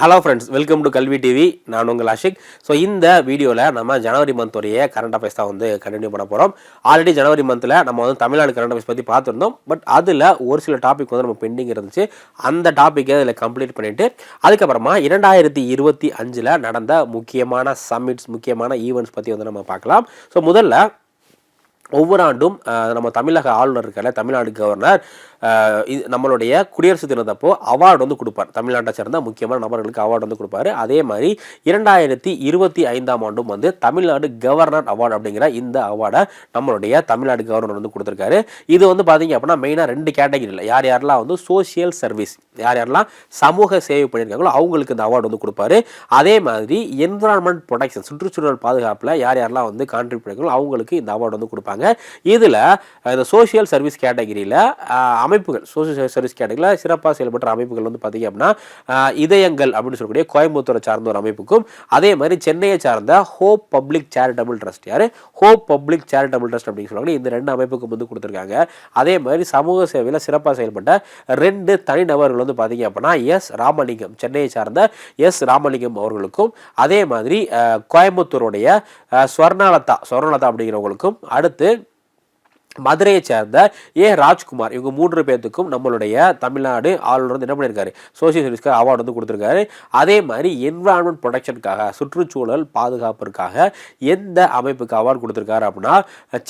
Hello friends welcome to Kalvi TV நான் உங்கள் Ashik. So இந்த வீடியோவில் நம்ம ஜனவரி மந்தோடைய கரண்ட் அஃபேர்ஸ் தான் வந்து கண்டினியூ பண்ண போகிறோம் ஆல்ரெடி ஜனவரி மந்தில் நம்ம வந்து தமிழ்நாடு கரண்ட் அஃபேர்ஸ் பற்றி பார்த்துருந்தோம். பட் அதில் ஒரு சில டாபிக் வந்து நம்ம பெண்டிங் இருந்துச்சு. அந்த டாப்பிக்கை அதில் கம்ப்ளீட் பண்ணிவிட்டு அதுக்கப்புறமா இரண்டாயிரத்தி இருபத்தி அஞ்சில் நடந்த முக்கியமான சம்மிட்ஸ் முக்கியமான ஈவெண்ட்ஸ் பற்றி வந்து நம்ம பார்க்கலாம். ஸோ முதல்ல ஒவ்வொரு ஆண்டும் நம்ம தமிழக ஆளுநர் இருக்கார்ல தமிழ்நாடு கவர்னர் நம்மளுடைய குடியரசு தினத்தப்போ அவார்டு வந்து கொடுப்பார். தமிழ்நாட்டை சேர்ந்த முக்கியமான நபர்களுக்கு அவார்டு வந்து கொடுப்பாரு. அதே மாதிரி இரண்டாயிரத்தி இருபத்தி ஐந்தாம் ஆண்டும் வந்து தமிழ்நாடு கவர்னர் அவார்டு அப்படிங்கிற இந்த அவார்டை நம்மளுடைய தமிழ்நாடு கவர்னர் வந்து கொடுத்துருக்காரு. இது வந்து பார்த்தீங்க அப்படின்னா மெயினாக ரெண்டு கேட்டகரியில் யார் யாரெல்லாம் வந்து சோஷியல் சர்வீஸ் யார் யாரெல்லாம் சமூக சேவை பண்ணியிருக்காங்களோ அவங்களுக்கு இந்த அவார்டு வந்து கொடுப்பாரு. அதே மாதிரி என்விரான்மெண்ட் ப்ரொடெக்ஷன் சுற்றுச்சூழல் பாதுகாப்பில் யார் யாரெல்லாம் வந்து கான்ட்ரிபியூட் பண்ணியிருக்காங்களோ அவங்களுக்கு இந்த அவார்டு வந்து கொடுப்பாங்க. இதில் இந்த சோஷியல் சர்வீஸ் கேட்டகரியில் அமைப்புகள் சோசியல் சர்வீஸ் கேட்டகரியில் சிறப்பாக செயல்பட்ட அமைப்புகள் வந்து பார்த்தீங்க அப்படின்னா இதயங்கள் அப்படின்னு சொல்லக்கூடிய கோயம்புத்தூரை சார்ந்த ஒரு அமைப்புக்கும் அதே மாதிரி சென்னையை சார்ந்த ஹோப் பப்ளிக் சேரிட்டபிள் ட்ரஸ்ட் யார்? ஹோப் பப்ளிக் சேரிட்டபிள் ட்ரஸ்ட் அப்படின்னு சொல்லுவாங்க. இந்த ரெண்டு அமைப்புக்கும் வந்து கொடுத்துருக்காங்க. அதே மாதிரி சமூக சேவையில் சிறப்பாக செயல்பட்ட ரெண்டு தனிநபர்கள் வந்து பார்த்தீங்க அப்படின்னா எஸ் ராமலிங்கம் சென்னையை சார்ந்த எஸ் ராமலிங்கம் அவர்களுக்கும் அதே மாதிரி கோயம்புத்தூருடைய ஸ்வர்ணலதா ஸ்வர்ணலதா அப்படிங்கிறவங்களுக்கும் அடுத்து மதுரையை சேர்ந்த ஏ. ராஜ்குமார். இவங்க மூன்று பேர்த்துக்கும் நம்மளுடைய தமிழ்நாடு ஆளுநர் வந்து என்ன பண்ணியிருக்காரு? சோசியல் சர்வீஸ்க்கு அவார்டு வந்து கொடுத்துருக்காரு. அதே மாதிரி என்விரான்மெண்ட் ப்ரொடெக்ஷனுக்காக சுற்றுச்சூழல் பாதுகாப்பிற்காக எந்த அமைப்புக்கு அவார்டு கொடுத்துருக்காரு அப்படின்னா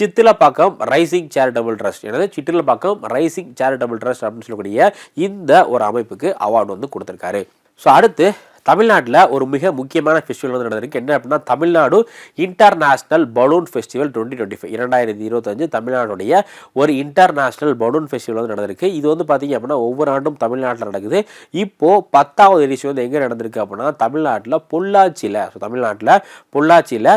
சித்திலப்பாக்கம் ரைசிங் சேரிட்டபிள் ட்ரஸ்ட் எனது சித்திலப்பாக்கம் ரைசிங் சேரிட்டபிள் ட்ரஸ்ட் அப்படின்னு சொல்லக்கூடிய இந்த ஒரு அமைப்புக்கு அவார்டு வந்து கொடுத்துருக்காரு. ஸோ அடுத்து தமிழ்நாட்டில் ஒரு மிக முக்கியமான ஃபெஸ்டிவல் வந்து நடந்திருக்கு. என்ன அப்படின்னா Tamil Nadu international balloon festival twenty twenty five இரண்டாயிரத்தி இருபத்தஞ்சு தமிழ்நாடுடைய ஒரு இன்டர்நேஷ்னல் பலூன் ஃபெஸ்டிவல் வந்து நடந்திருக்கு. இது வந்து பார்த்தீங்க அப்படின்னா ஒவ்வொரு ஆண்டும் தமிழ்நாட்டில் நடக்குது. இப்போது பத்தாவது எடிஷன் வந்து எங்கே நடந்திருக்கு அப்படின்னா தமிழ்நாட்டில் பொள்ளாச்சியில் ஸோ தமிழ்நாட்டில் பொள்ளாச்சியில்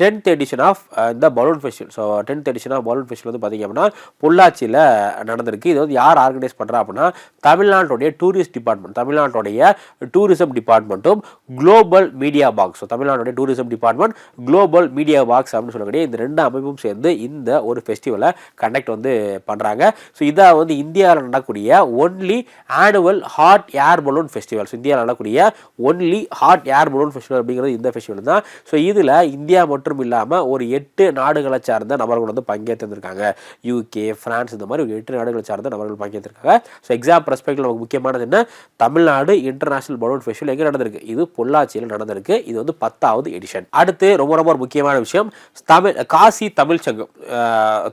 டென்த் எடிஷன் ஆஃப் இந்த balloon festival so tenth edition of balloon festival வந்து பார்த்தீங்க அப்படின்னா பொள்ளாச்சியில் நடந்திருக்கு. இது வந்து யார் ஆர்கனைஸ் பண்ணுறா அப்படின்னா தமிழ்நாட்டுடைய டூரிஸ்ட் டிபார்ட்மெண்ட் தமிழ்நாட்டுடைய டூரிசம் டிபார்ட்மெண்ட் டிபார்ட்மெண்ட்டும் global media box so தமிழ்நாடுடைய tourism department global media box அப்படின்னு சொல்லக்கூடிய இந்த ரெண்டு அமைப்பும் சேர்ந்து இந்த ஒரு ஃபெஸ்டிவலை கண்டக்ட் வந்து பண்ணுறாங்க ஸோ இதை வந்து இந்தியாவில் நடக்கக்கூடிய only annual hot air balloon festival so இந்தியாவில் நடக்கக்கூடிய only hot air balloon festival அப்படிங்கிறது இந்த ஃபெஸ்டிவல் தான். ஸோ இதில் இந்தியா மட்டும் இல்லாமல் ஒரு எட்டு நாடுகளை சார்ந்த நபர்கள் வந்து பங்கேற்றிருந்திருக்காங்க. யூகே பிரான்ஸ் இந்த மாதிரி ஒரு எட்டு நாடுகளை சார்ந்த நபர்கள் பங்கேற்றிருக்காங்க. ஸோ எக்ஸாம் பெர்ஸ்பெக்டிவ் நமக்கு முக்கியமானது என்ன? தமிழ்நாடு இன்டர்நேஷனல் பலூன் ஃபெஸ்டிவல் எங்கே நடந்திருக்கு. இது பொள்ளாச்சியில் நடந்திருக்கு. இது வந்து பத்தாவது எடிஷன் அடுத்து ரொம்ப ரொம்ப ஒரு முக்கியமான விஷயம். தமிழ் காசி தமிழ் சங்கம்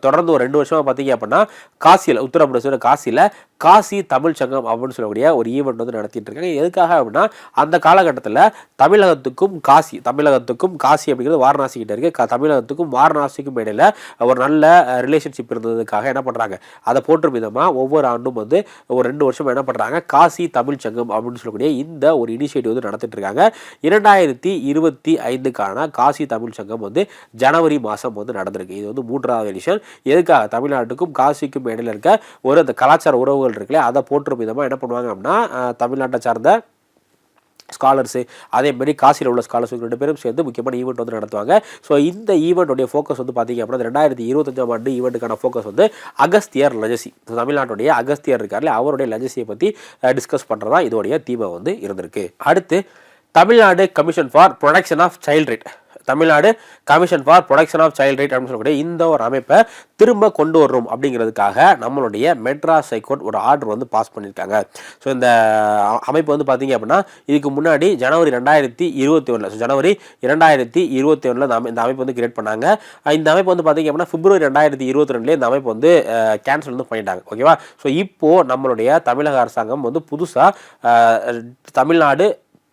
தொடர்ந்து ஒரு ரெண்டு வருஷமா பார்த்தீங்க அப்படின்னா காசியில் உத்தரப்பிரதேச காசியில் காசி தமிழ் சங்கம் அப்படின்னு சொல்லக்கூடிய ஒரு ஈவெண்ட் வந்து நடத்திட்டு இருக்காங்க. எதுக்காக அப்படின்னா அந்த காலகட்டத்தில் தமிழகத்துக்கும் காசி தமிழகத்துக்கும் காசி அப்படிங்கிறது வாரணாசி கிட்ட இருக்கு. தமிழகத்துக்கும் வாரணாசிக்கும் இடையில ஒரு நல்ல ரிலேஷன்ஷிப் இருந்ததுக்காக என்ன பண்றாங்க? அதை போற்றும் விதமாக ஒவ்வொரு ஆண்டும் வந்து ஒரு ரெண்டு வருஷம் என்ன பண்றாங்க? காசி தமிழ் சங்கம் அப்படின்னு சொல்லக்கூடிய இந்த ஒரு இனிஷியேட்டிவ் வந்து நடத்திட்டு இருக்காங்க. இரண்டாயிரத்தி இருபத்தி ஐந்துக்கான காசி தமிழ் சங்கம் வந்து ஜனவரி மாதம் வந்து நடந்திருக்கு. இது வந்து மூன்றாவது எடிஷன் எதுக்காக? தமிழ்நாட்டுக்கும் காசிக்கும் இடையில இருக்க ஒரு அந்த கலாச்சார உறவுகள் இருக்குல்ல அதை போற்றும் விதமாக என்ன பண்ணுவாங்க அப்படின்னா தமிழ்நாட்டை சார்ந்த ஸ்காலர்ஸு அதே மாதிரி காசியில் உள்ள ஸ்காலர்ஸ் ரெண்டு பேரும் சேர்ந்து முக்கியமான ஈவெண்ட் வந்து நடத்துவாங்க. ஸோ இந்த ஈவெண்ட்டுடைய ஃபோக்கஸ் வந்து பார்த்தீங்க அப்படின்னா ரெண்டாயிரத்தி இருபத்தஞ்சாம் ஆண்டு ஈவெண்ட்டுக்கான ஃபோக்கஸ் வந்து அகஸ்தியர் லஜசி தமிழ்நாட்டுடைய அகஸ்தியர் இருக்கார்ல அவருடைய லஜசியை பற்றி டிஸ்கஸ் பண்ணுறதா இதோடைய தீமை வந்து இருந்திருக்கு. அடுத்து Tamil Nadu commission for production of child right Tamil Nadu commission for production of child right அப்படின்னு சொல்லக்கூடிய இந்த ஒரு அமைப்பை திரும்ப கொண்டு வரும் அப்படிங்கிறதுக்காக நம்மளுடைய மெட்ராஸ் ஹைகோர்ட் ஒரு ஆர்டர் வந்து பாஸ் பண்ணியிருக்காங்க. ஸோ இந்த அமைப்பு வந்து பார்த்தீங்க அப்படின்னா இதுக்கு முன்னாடி ஜனவரி ரெண்டாயிரத்தி இருபத்தி ஒன்றில் ஸோ ஜனவரி இரண்டாயிரத்தி இருபத்தி ஒன்றில் இந்த இந்த அமைப்பு வந்து கிரியேட் பண்ணாங்க. இந்த அமைப்பு வந்து பார்த்தீங்க அப்படின்னா பிப்ரவரி ரெண்டாயிரத்தி இருபத்தி ரெண்டுலேயே இந்த அமைப்பு வந்து கேன்சல் வந்து பண்ணிட்டாங்க. ஓகேவா ஸோ இப்போது நம்மளுடைய தமிழக அரசாங்கம் வந்து புதுசாக Tamil Nadu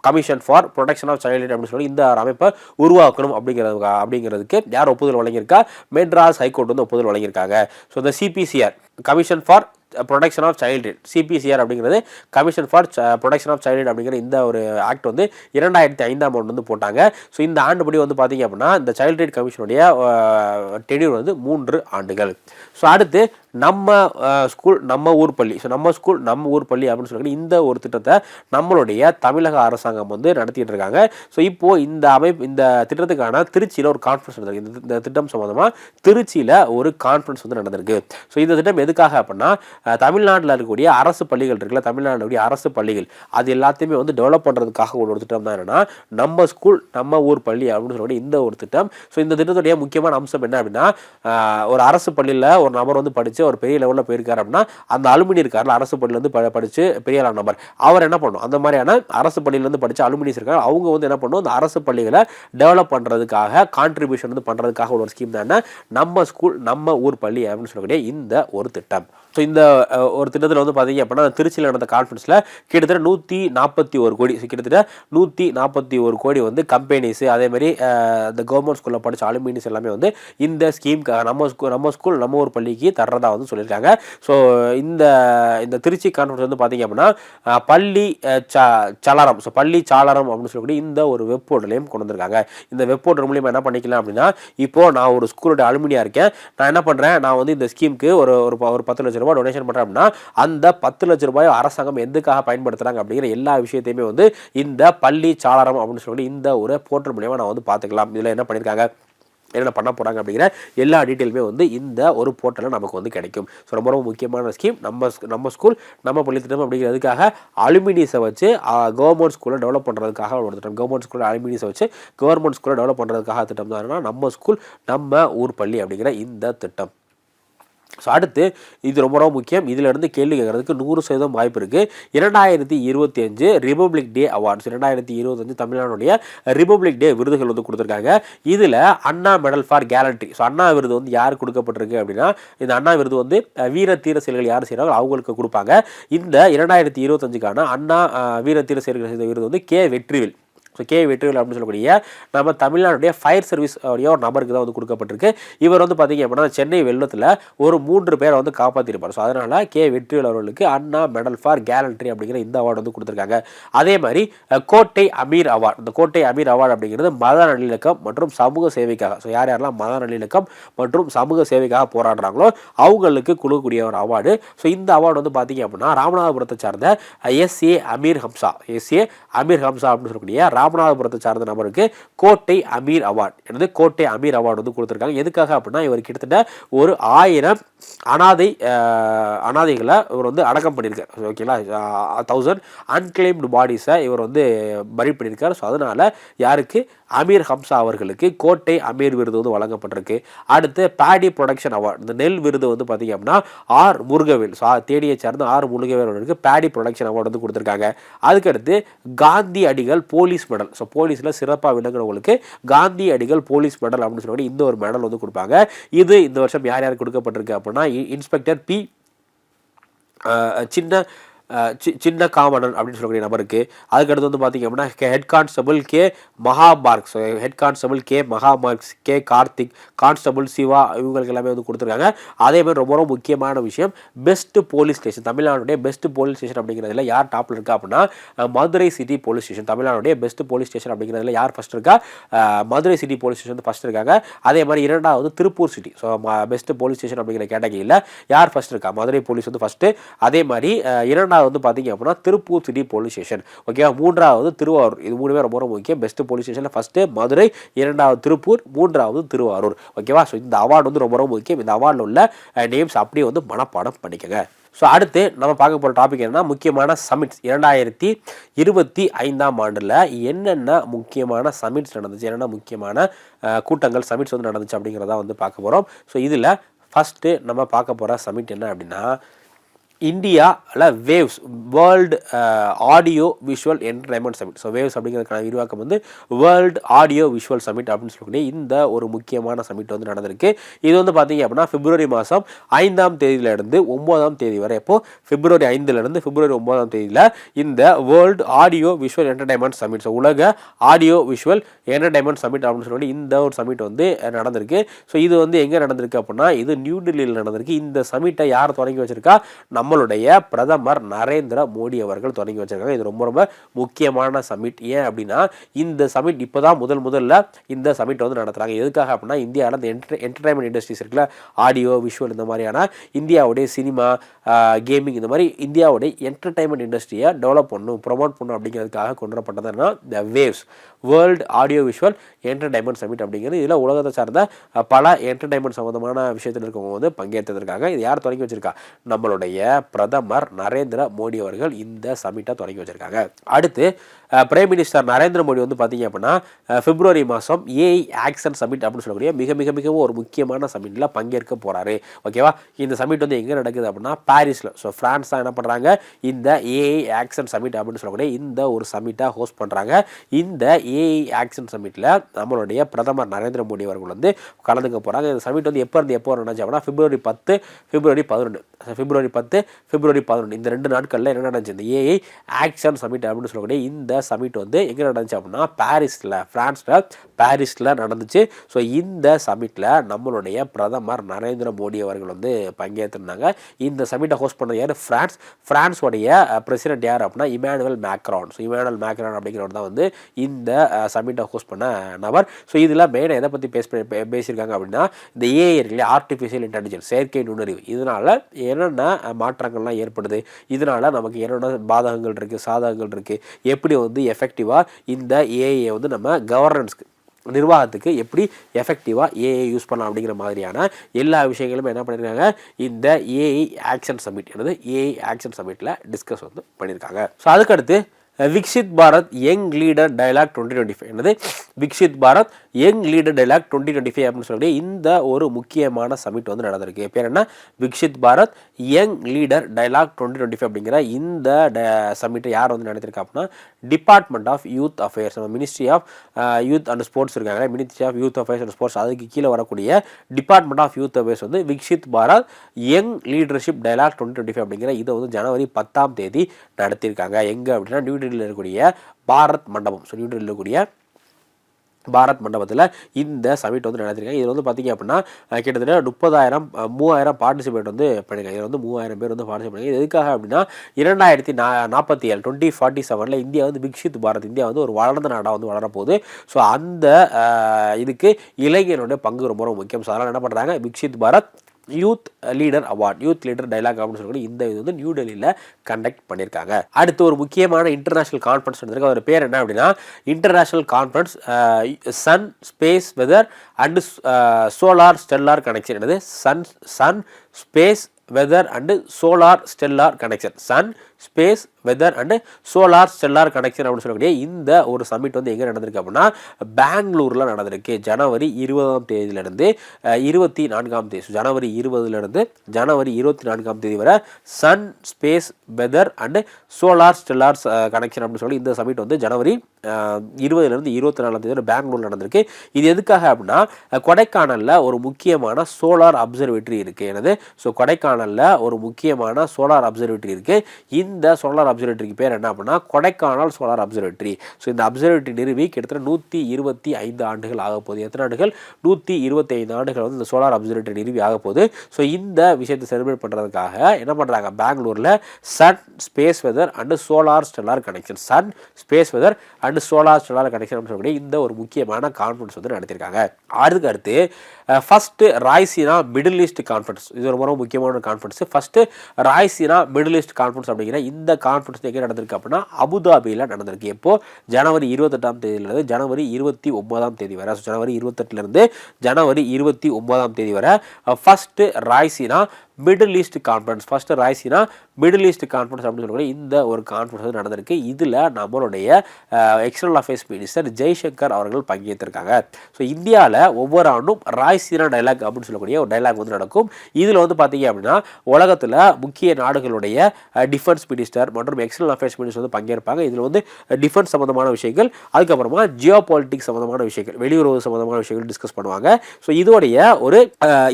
commission for protection of child அப்படின்னு சொல்லி இந்த அமைப்பை உருவாக்கணும் அப்படிங்கிறது அப்படிங்கிறதுக்கு யார் ஒப்புதல் வழங்கியிருக்கா? மெட்ராஸ் ஹைகோர்ட் வந்து ஒப்புதல் வழங்கியிருக்காங்க. ஸோ இந்த C P C R commission for protection of child C P C R அப்படிங்கிறது commission for protection of child அப்படிங்கிற இந்த ஒரு ஆக்ட் வந்து இரண்டாயிரத்தி ஐந்தாம் ஆண்டு வந்து போட்டாங்க. ஸோ இந்த ஆண்டுபடி வந்து பார்த்தீங்க அப்படின்னா இந்த சைல்டு ரைட் கமிஷனுடைய டெனியூர் வந்து மூன்று ஆண்டுகள். ஸோ அடுத்து நம்ம ஸ்கூல் நம்ம ஊர் பள்ளி. ஸோ நம்ம ஸ்கூல் நம்ம ஊர் பள்ளி அப்படின்னு சொல்லி இந்த ஒரு திட்டத்தை நம்மளுடைய தமிழக அரசாங்கம் வந்து நடத்திட்டு இருக்காங்க. ஸோ இப்போது இந்த அமைப்பு இந்த திட்டத்துக்கான திருச்சியில் ஒரு கான்ஃபரன்ஸ் நடந்திருக்கு. இந்த- இந்த திட்டம் சம்மந்தமாக திருச்சியில் ஒரு கான்ஃபரன்ஸ் வந்து நடந்திருக்கு. ஸோ இந்த திட்டம் எதுக்காக அப்படின்னா தமிழ்நாட்டில் இருக்கக்கூடிய அரசு பள்ளிகள் இருக்குல்ல தமிழ்நாட்டில் அரசு பள்ளிகள் அது எல்லாத்தையுமே வந்து டெவலப் பண்ணுறதுக்காக ஒரு ஒரு திட்டம் தான் என்னென்னா நம்ம ஸ்கூல் நம்ம ஊர் பள்ளி அப்படின்னு சொல்லக்கூடிய இந்த ஒரு திட்டம். ஸோ இந்த திட்டத்துடைய முக்கியமான அம்சம் என்ன அப்படின்னா ஒரு அரசு பள்ளியில் ஒரு நபர் வந்து படித்து ஒரு பெரிய லெவலில் போயிருக்காரு அப்படின்னா அந்த அலுமினி இருக்கார்ல அரசு பள்ளியிலேருந்து ப படித்து பெரிய அளவு நபர் அவர் என்ன பண்ணும்? அந்த மாதிரியான அரசு பள்ளியிலேருந்து படித்த அலுமினிஸ் இருக்காங்க. அவங்க வந்து என்ன பண்ணும்? அந்த அரசு பள்ளிகளை டெவலப் பண்ணுறதுக்காக கான்ட்ரிபியூஷன் வந்து பண்ணுறதுக்காக ஒரு ஸ்கீம் தான் நம்ம ஸ்கூல் நம்ம ஊர் பள்ளி அப்படின்னு சொல்லக்கூடிய இந்த ஒரு திட்டம். ஸோ இந்த ஒரு திட்டத்தில் வந்து பார்த்தீங்க அப்படின்னா திருச்சியில் நடந்த கான்ஃபரன்ஸில் கிட்டத்தட்ட நூற்றி நாற்பத்தி ஒரு கோடி கிட்டத்தட்ட நூற்றி நாற்பத்தி ஒரு கோடி வந்து கம்பெனிஸு அதேமாதிரி இந்த கவர்மெண்ட் ஸ்கூலில் படித்த அலுமினிஸ் எல்லாமே வந்து இந்த ஸ்கீம்க்காக நம்ம ஸ்கூல் நம்ம ஸ்கூல் நம்ம ஊர் பள்ளிக்கு தர்றதா வந்து சொல்லியிருக்காங்க. ஸோ இந்த இந்த திருச்சி கான்ஃபரன்ஸ் வந்து பார்த்தீங்க அப்படின்னா பள்ளி அஹ், சலாரம் ஸோ பள்ளி சாளரம் அப்படின்னு சொல்லக்கூடிய இந்த ஒரு வெப் போர்ட்டலையும் கொண்டு வந்திருக்காங்க. இந்த வெப் போர்ட்டல் மூலியமாக என்ன பண்ணிக்கலாம் அப்படின்னா இப்போ நான் ஒரு ஸ்கூலோட அலுமினியாக இருக்கேன். நான் என்ன பண்ணுறேன் நான் வந்து இந்த ஸ்கீமுக்கு ஒரு ஒரு ப- ஒரு பத்து லட்ச ரூபாய் டொனேஷன் பண்ணுறேன் அப்படின்னா அந்த பத்து லட்ச ரூபாய் அரசாங்கம் எதுக்காக பயன்படுத்துகிறாங்க அப்படிங்கிற எல்லா விஷயத்தையுமே வந்து இந்த பள்ளி சாளரம் அப்படின்னு சொல்லி இந்த ஒரு போர்ட்டல் மூலியமாக நான் வந்து பார்த்துக்கலாம். இதில் என்ன பண்ணியிருக்காங்க என்னென்ன பண்ண போகிறாங்க அப்படிங்கிற எல்லா டீட்டெயிலுமே வந்து இந்த ஒரு போர்ட்டலில் நமக்கு வந்து கிடைக்கும். ஸோ ரொம்ப ரொம்ப முக்கியமான ஸ்கீம் நம்ம நம்ம ஸ்கூல் நம்ம பள்ளித்திட்டம் அப்படிங்கிறதுக்காக அலுமினியஸை வச்சு கவர்மெண்ட் ஸ்கூலை டெவலப் பண்ணுறதுக்காக ஒரு திட்டம். கவர்மெண்ட் ஸ்கூலில் அலுமினியஸை வச்சு கவர்மெண்ட் ஸ்கூலை டெவலப் பண்ணுறதுக்காக திட்டம் தான். நம்ம ஸ்கூல் நம்ம ஊர் பள்ளி அப்படிங்கிற இந்த திட்டம். ஸோ அடுத்து இது ரொம்ப ரொம்ப முக்கியம். இதிலிருந்து கேள்வி கேட்கறதுக்கு நூறு சதவீதம் வாய்ப்பு இருக்குது இரண்டாயிரத்தி இருபத்தி அஞ்சு ரிபப்ளிக் டே அவார்ட்ஸ் இரண்டாயிரத்தி இருபத்தஞ்சு தமிழ்நாடுடைய ரிபப்ளிக் டே விருதுகள் வந்து கொடுத்துருக்காங்க. இதில் Anna medal for gallantry so Anna விருது வந்து யார் கொடுக்கப்பட்டிருக்கு அப்படின்னா இந்த அண்ணா விருது வந்து வீர தீர செயல்கள் யார் செய்கிறாங்களோ அவங்களுக்கு கொடுப்பாங்க. இந்த இரண்டாயிரத்தி இருபத்தஞ்சுக்கான அண்ணா வீர தீர செயல்கள் செய்த விருது வந்து K. Vetrivel. So K Vetrivel அப்படின்னு சொல்லக்கூடிய நம்ம தமிழ்நாடுடைய ஃபயர் சர்வீஸ் உடைய ஒரு நபருக்கு தான் வந்து கொடுக்கப்பட்டிருக்கு. இவர் வந்து பார்த்தீங்க அப்படின்னா சென்னை வெள்ளத்தில் ஒரு மூன்று பேரை வந்து காப்பாற்றிருப்பார் ஸோ அதனால் கே வெற்றிவேல் அவர்களுக்கு அண்ணா மெடல் ஃபார் கேலண்ட்ரி அப்படிங்கிற இந்த அவார்டு வந்து கொடுத்துருக்காங்க. அதே மாதிரி கோட்டை அமீர் அவார்டு. இந்த கோட்டை அமீர் அவார்டு அப்படிங்கிறது மத நல்லிணக்கம் மற்றும் சமூக சேவைக்காக ஸோ யார் யாரெல்லாம் மத நல்லிணக்கம் மற்றும் சமூக சேவைக்காக போராடுறாங்களோ அவங்களுக்கு கொடுக்கக்கூடிய ஒரு அவார்டு ஸோ இந்த அவார்டு வந்து பார்த்தீங்க அப்படின்னா ராமநாதபுரத்தை சார்ந்த S A Ameer Hamza S A Ameer Hamza அப்படின்னு சொல்லக்கூடிய ராமநாதபுரத்தை சார்ந்த நபருக்கு கோட்டை அமீர் அவார்டு. எனது கோட்டை அமீர் அவார்டு வந்து கொடுத்துருக்காங்க. எதுக்காக அப்படின்னா இவர் கிட்டத்தட்ட ஒரு ஆயிரம் அனாதை அனாதைகளை இவர் வந்து அடக்கம் பண்ணியிருக்கார். ஓகேங்களா தௌசண்ட் அன்கிளைம்டு பாடிஸை இவர் வந்து பரி பண்ணியிருக்கார். ஸோ அதனால் யாருக்கு? அமீர் ஹம்சா அவர்களுக்கு கோட்டை அமீர் விருது வந்து வழங்கப்பட்டிருக்கு. அடுத்து பேடி ப்ரொடக்ஷன் அவார்டு. இந்த நெல் விருது வந்து பார்த்தீங்க அப்படின்னா ஆர் முருகவேல். ஸோ தேடியை சார்ந்த ஆர் முருகவேல் அவர்களுக்கு பேடி ப்ரொடக்ஷன் அவார்டு வந்து கொடுத்துருக்காங்க. அதுக்கடுத்து காந்தி அடிகள் போலீஸ் மெடல். ஸோ போலீஸில் சிறப்பாக விளங்குறவங்களுக்கு காந்தி அடிகள் போலீஸ் மெடல் அப்படின்னு சொல்லி இந்த ஒரு மெடல் வந்து கொடுப்பாங்க. இது இந்த வருஷம் யார் யார் கொடுக்கப்பட்டிருக்கு அப்படின்னா இன்ஸ்பெக்டர் பி சின்ன சின்ன காமனன் அப்படின்னு சொல்லக்கூடிய நபருக்கு அதுக்கடுத்து வந்து பார்த்தீங்க அப்படின்னா ஹெட் கான்ஸ்டபுள் கே மகாபார்க்ஸ் ஹெட் கான்ஸ்டபுள் கே மகாபார்க்ஸ் கே கார்த்திக் கான்ஸ்டபிள் சிவா இவங்களுக்கு எல்லாமே வந்து கொடுத்துருக்காங்க. அதே மாதிரி ரொம்ப ரொம்ப முக்கியமான விஷயம் பெஸ்ட்டு போலீஸ் ஸ்டேஷன் தமிழ்நாடுடைய பெஸ்ட் போலீஸ் ஸ்டேஷன் அப்படிங்கிறதுல யார் டாப்பில் இருக்கா அப்படின்னா மதுரை சிட்டி போலீஸ் ஸ்டேஷன் தமிழ்நாடுடைய பெஸ்ட் போலீஸ் ஸ்டேஷன் அப்படிங்கிறதுல யார் ஃபஸ்ட் இருக்கா? Madurai city police station first இருக்காங்க. அதே மாதிரி இரண்டாவது Tiruppur city so best police station அப்படிங்கிற கேட்டகரியில் யார் ஃபர்ஸ்ட் இருக்கா? மதுரை போலீஸ் வந்து ஃபஸ்ட்டு அதே மாதிரி இரண்டாவது ரெண்டாவது வந்து பார்த்தீங்க அப்படின்னா திருப்பூர் சிட்டி போலீஸ் ஸ்டேஷன். ஓகேவா? மூன்றாவது திருவாரூர். இது மூணுமே ரொம்ப ரொம்ப முக்கியம். பெஸ்ட் போலீஸ் ஸ்டேஷனில் ஃபஸ்ட்டு மதுரை இரண்டாவது திருப்பூர் மூன்றாவது திருவாரூர். ஓகேவா? ஸோ இந்த அவார்டு வந்து ரொம்ப ரொம்ப முக்கியம். இந்த அவார்டில் உள்ள நேம்ஸ் அப்படியே வந்து மனப்பாடம் பண்ணிக்கோங்க. ஸோ அடுத்து நம்ம பார்க்க போகிற டாபிக் என்னென்னா முக்கியமான சமிட்ஸ் இரண்டாயிரத்தி இருபத்தி ஐந்தாம் ஆண்டில் என்னென்ன முக்கியமான சமிட்ஸ் நடந்துச்சு? என்னென்ன முக்கியமான கூட்டங்கள் சமிட்ஸ் வந்து நடந்துச்சு அப்படிங்கிறதா வந்து பார்க்க போகிறோம் ஸோ இதில் ஃபஸ்ட்டு நம்ம பார்க்க போகிற சமிட் என்ன அப்படின்னா இந்தியாவில் waves world audio visual entertainment summit so waves அப்படிங்கிறதுக்கான விரிவாக்கம் வந்து வேர்ல்டு ஆடியோ விஷுவல் சமிட் அப்படின்னு சொல்லக்கூடிய இந்த ஒரு முக்கியமான சமிட் வந்து நடந்திருக்கு. இது வந்து பார்த்தீங்க அப்படின்னா பிப்ரவரி மாதம் ஐந்தாம் தேதியிலிருந்து ஒம்போதாம் தேதி வரை. இப்போ பிப்ரவரி ஐந்துலேருந்து பிப்ரவரி ஒம்போதாம் தேதியில் இந்த world audio visual entertainment summit so உலக ஆடியோ விஷுவல் என்டர்டைன்மெண்ட் சமிட் அப்படின்னு சொல்லி இந்த ஒரு சமிட் வந்து நடந்திருக்கு. ஸோ இது வந்து எங்கே நடந்திருக்கு அப்படின்னா இது நியூ டெல்லியில் நடந்திருக்கு. இந்த சமிட்டை யார் தொடங்கி வச்சிருக்கா? நம்ம நம்மளுடைய பிரதமர் நரேந்திர மோடி அவர்கள் தொடங்கி வச்சிருக்காங்க. இது ரொம்ப ரொம்ப முக்கியமான சமிட். ஏன் அப்படின்னா இந்த சமிட் இப்போ தான் முதல் முதல்ல இந்த சமிட் வந்து நடத்துகிறாங்க எதுக்காக அப்படின்னா இந்தியாவில் இந்த என்டர் என்டர்டைன்மெண்ட் இண்டஸ்ட்ரீஸ் இருக்குல்ல ஆடியோ விஷுவல் இந்த மாதிரியான இந்தியாவுடைய சினிமா கேமிங் இந்த மாதிரி இந்தியாவுடைய என்டர்டைன்மெண்ட் இண்டஸ்ட்ரியை டெவலப் பண்ணும் ப்ரொமோட் பண்ணணும் அப்படிங்கிறதுக்காக கொண்டு வரப்பட்டதுன்னா the waves world audio visual entertainment summit அப்படிங்கிறது இதில் உலகத்தை சார்ந்த பல என்டர்டைன்மெண்ட் சம்மந்தமான விஷயத்தில் இருக்கவங்க வந்து பங்கேற்றதற்காக இது யார் தொடங்கி வச்சிருக்கா? நம்மளுடைய பிரதமர் நரேந்திர மோடி அவர்கள் இந்த சமிட்டை தொடங்கி வச்சிருக்காங்க. அடுத்து பிரைம் மினிஸ்டர் நரேந்திர மோடி வந்து பார்த்தீங்க அப்படின்னா பிப்ரவரி மாதம் ஏஐ ஆக்ஷன் சமிட் அப்படின்னு சொல்லக்கூடிய மிக மிக மிகவும் ஒரு முக்கியமான சமிட்டில் பங்கேற்க போகிறாரு ஓகேவா இந்த சமிட் வந்து எங்கே நடக்குது அப்படின்னா பாரிஸில் ஸோ ஃப்ரான்ஸ் தான் என்ன பண்ணுறாங்க இந்த ஏஐ ஆக்ஷன் சமிட் அப்படின்னு சொல்லக்கூடிய இந்த ஒரு சமிட்டை ஹோஸ்ட் பண்ணுறாங்க இந்த ஏஐ ஆக்ஷன் சமிட்டில் நம்மளுடைய பிரதமர் நரேந்திர மோடி அவர்கள் வந்து கலந்துக்க போகிறாங்க இந்த சமிட் வந்து எப்போ இருந்து எப்போ நடந்துச்சு அப்படின்னா பிப்ரவரி பத்து பிப்ரவரி பதினொன்று பிப்ரவரி பத்து பிப்ரவரி பதினொன்று இந்த ரெண்டு நாட்களில் என்ன நடந்துச்சு? இந்த ஏஐ ஆக்ஷன் சமிட் அப்படின்னு சொல்லக்கூடிய இந்த சமிட் வந்து எங்கே நடந்துச்சு அப்படின்னா பாரிஸில் ஃப்ரான்ஸில் பாரிஸில் நடந்துச்சு. ஸோ இந்த சமிட்டில் நம்மளுடைய பிரதமர் நரேந்திர மோடி அவர்கள் வந்து பங்கேற்றிருந்தாங்க. இந்த சமிட்டை ஹோஸ்ட் பண்ணது யார்? ஃப்ரான்ஸ் ஃப்ரான்ஸோடைய பிரசிடென்ட் யார் அப்படின்னா Emmanuel Macron so Emmanuel Macron அப்படிங்கிறவர் தான் வந்து இந்த சமிட்டை ஹோஸ்ட் பண்ண நபர். ஸோ இதில் மெயினாக எதை பற்றி பேச பேசியிருக்காங்க அப்படின்னா இந்த ஏஐ இருக்குல்லையா? ஆர்டிஃபிஷியல் இன்டெலிஜென்ஸ் செயற்கை நுண்ணறிவு. இதனால் என்னென்ன மாற்றங்கள்லாம் ஏற்படுது. இதனால் நமக்கு என்னென்ன பாதகங்கள் இருக்குது சாதகங்கள் இருக்குது எப்படி வந்து எஃபெக்டிவாக இந்த ஏஐயை வந்து நம்ம கவர்னன்ஸ்க்கு நிர்வாகத்துக்கு எப்படி எஃபெக்டிவாக ஏஐ யூஸ் பண்ணலாம் அப்படிங்கிற மாதிரியான எல்லா விஷயங்களுமே என்ன பண்ணியிருக்காங்க இந்த ஏஐ ஆக்ஷன் சமிட் எனது ஏஐ ஆக்ஷன் சமிட்டில் டிஸ்கஸ் வந்து பண்ணியிருக்காங்க ஸோ அதுக்கடுத்து Viksit Bharat young leader dialogue twenty twenty five என்னது? Viksit Bharat young leader dialogue twenty twenty five அப்படின்னு சொல்லக்கூடிய இந்த ஒரு முக்கியமான சமிட் வந்து நடந்திருக்கு. பேர் என்ன? Viksit Bharat young leader dialogue twenty twenty five அப்படிங்கிற இந்த சமிட்டை யார் வந்து நடத்திருக்கா அப்படின்னா டிபார்ட்மெண்ட் ஆஃப் யூத் அஃபேர்ஸ் நம்ம ministry of youth and sports இருக்காங்க. Ministry of youth affairs and sports அதுக்கு கீழே வரக்கூடிய டிபார்ட்மெண்ட் ஆஃப் யூத் அஃபேர்ஸ் வந்து Viksit Bharat young leadership dialogue twenty twenty five அப்படிங்கிற இதை வந்து ஜனவரி பத்தாம் தேதி நடத்தியிருக்காங்க எங்கே அப்படின்னா நியூ டெல்லியில் இருக்கக்கூடிய பாரத் மண்டபம். ஸோ நியூ இருக்கக்கூடிய பாரத் மண்டபத்தில் இந்த சமிட் வந்து நடத்திருக்காங்க. இதில் வந்து பார்த்தீங்க அப்படின்னா கிட்டத்தட்ட முப்பதாயிரம் மூவாயிரம் பார்ட்டிசிபேட் வந்து பண்ணிருக்காங்க. இதில் வந்து மூவாயிரம் பேர் வந்து பார்ட்டிசிபேட் பண்ணி எதுக்காக அப்படின்னா இரண்டாயிரத்தி நா நாற்பத்தி ஏழு டுவெண்ட்டி ஃபார்ட்டி செவனில் இந்தியா வந்து விக்ஷித் பாரத் இந்தியா வந்து ஒரு வளர்ந்த நாடாக வந்து வளரப்போகுது. ஸோ அந்த இதுக்கு இளைஞர்களுடைய பங்கு ரொம்ப ரொம்ப முக்கியம். ஸோ அதனால் என்ன பண்ணுறாங்க Viksit Bharat youth leader award youth leader dialogue அப்படின்னு சொல்லி இந்த இது வந்து நியூ டெல்லியில் கண்டக்ட் பண்ணியிருக்காங்க. அடுத்து ஒரு முக்கியமான இன்டர்நேஷனல் கான்ஃபரன்ஸ் நடந்திருக்கு. அதோட பேர் என்ன அப்படின்னா international conference sun space weather and solar stellar connection என்னது? Sun sun space weather and solar stellar connection sun space weather and solar stellar connection அப்படின்னு சொல்லக்கூடிய இந்த ஒரு சமிட் வந்து எங்கே நடந்திருக்கு அப்படின்னா பெங்களூரில் நடந்திருக்கு. ஜனவரி இருபதாம் தேதியிலிருந்து இருபத்தி நான்காம் தேதி ஜனவரி இருபதுலேருந்து ஜனவரி இருபத்தி நான்காம் தேதி வரை sun space weather and solar stellar connection அப்படின்னு சொல்லி இந்த சமிட் வந்து ஜனவரி இருபதுலேருந்து இருபத்தி நாலாம் தேதி வரை பெங்களூர் நடந்திருக்கு. இது எதுக்காக அப்படின்னா கொடைக்கானலில் ஒரு முக்கியமான சோலார் அப்சர்வேட்டரி இருக்குது எனது ஸோ கொடைக்கானலில் ஒரு முக்கியமான சோலார் அப்சர்வேட்டரி இருக்குது இந்த சோலார் அப்சர்வேட்டரிக்கு பேர் என்ன அப்படின்னா கொடைக்கானல் சோலார் அப்சர்வேட்டரி ஸோ இந்த அப்சர்வேட்டரி நிறுவி கிட்டத்தட்ட நூற்றி இருபத்தி ஐந்து ஆண்டுகள் ஆக போகுது. எத்தனை ஆண்டுகள்? நூற்றி இருபத்தி ஐந்து ஆண்டுகள் வந்து இந்த சோலார் அப்சர்வேட்டரி நிறுவி ஆக போகுது. ஸோ இந்த விஷயத்தை செலிப்ரேட் பண்ணுறதுக்காக என்ன பண்ணுறாங்க பெங்களூரில் sun space weather and solar stellar connection sun space weather and solar stellar connection சொல்லக்கூடிய இந்த ஒரு முக்கியமான கான்ஃபரன்ஸ் வந்து நடத்தியிருக்காங்க. அதுக்கு அடுத்து first Raisina middle east conference இது ரொம்ப ரொம்ப முக்கியமான conference first Raisina middle east conference அப்படிங்கிற இந்த கான்ஃபரன்ஸ் எங்கே நடந்திருக்கு அப்படின்னா அபுதாபியில் நடந்திருக்கு. எப்போது ஜனவரி இருபத்தெட்டாம் தேதியிலிருந்து ஜனவரி இருபத்தி ஒன்பதாம் தேதி வரை ஸோ ஜனவரி இருபத்தெட்டுலேருந்து ஜனவரி இருபத்தி ஒன்பதாம் தேதி வரை first Raisina middle east conference first Raisina middle east conference அப்படின்னு சொல்லக்கூடிய இந்த ஒரு கான்ஃபரன்ஸ் வந்து நடந்திருக்கு. இதில் நம்மளுடைய எக்ஸ்டர்னல் அஃபேர்ஸ் மினிஸ்டர் ஜெய்சங்கர் அவர்கள் பங்கேற்றிருக்காங்க. ஸோ இந்தியாவில் ஒவ்வொரு ஆண்டும் ராய்சீனா டைலாக் அப்படின்னு சொல்லக்கூடிய ஒரு டைலாக் வந்து நடக்கும். இதில் வந்து பார்த்தீங்க அப்படின்னா உலகத்தில் முக்கிய நாடுகளுடைய டிஃபென்ஸ் மினிஸ்டர் மற்றும் எக்ஸ்டர்னல் அஃபேர்ஸ் மினிஸ்டர் வந்து பங்கேற்பாங்க. இதில் வந்து டிஃபென்ஸ் சம்மந்தமான விஷயங்கள் அதுக்கப்புறமா ஜியோ பாலிட்டிக்ஸ் சம்மந்தமான விஷயங்கள் வெளியுறவு சம்மந்தமான விஷயங்கள் டிஸ்கஸ் பண்ணுவாங்க. ஸோ இதோடைய ஒரு